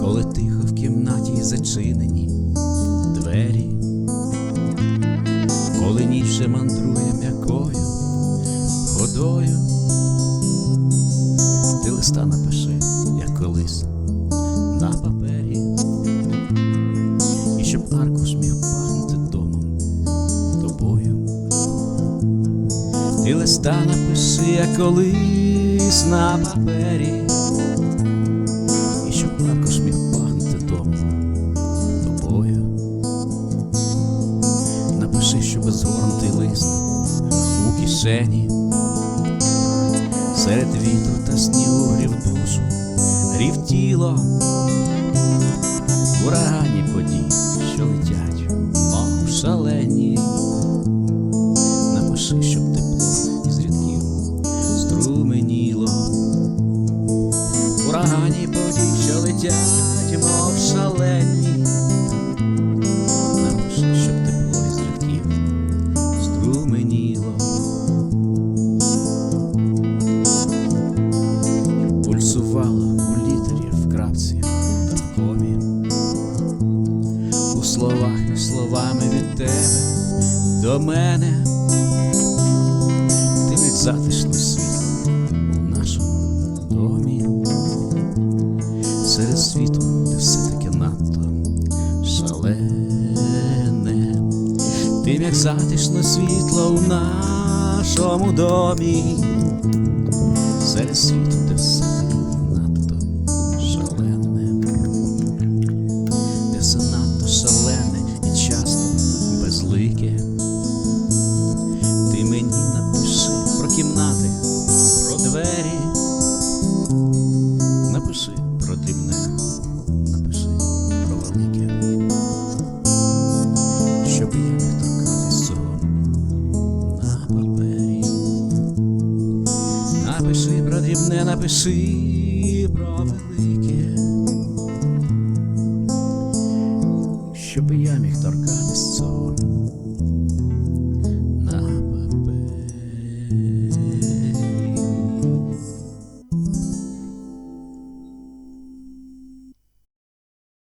Коли тихо в кімнаті зачинені двері, коли ніч мандрує м'якою ходою, ти листа напиши, як колись на папері, листа напиши, як колись на папері, і щоб аркуш міг пахнути домом тобою. Напиши, що безгорнутий лист у кишені, серед вітру та снігу грів душу, грів тіло, урагані подій, що летять, летять, мов шалені. Напиши, тепло із рядків струменіло. Пульсувало у літері в крапці та комі. У словах словами від тебе до мене. Ти як затишне світу, все-таки надто шалене, тим як затишне світло у нашому домі, серед світу, дрібне напиши про велике, щоб я міг торкатись цього.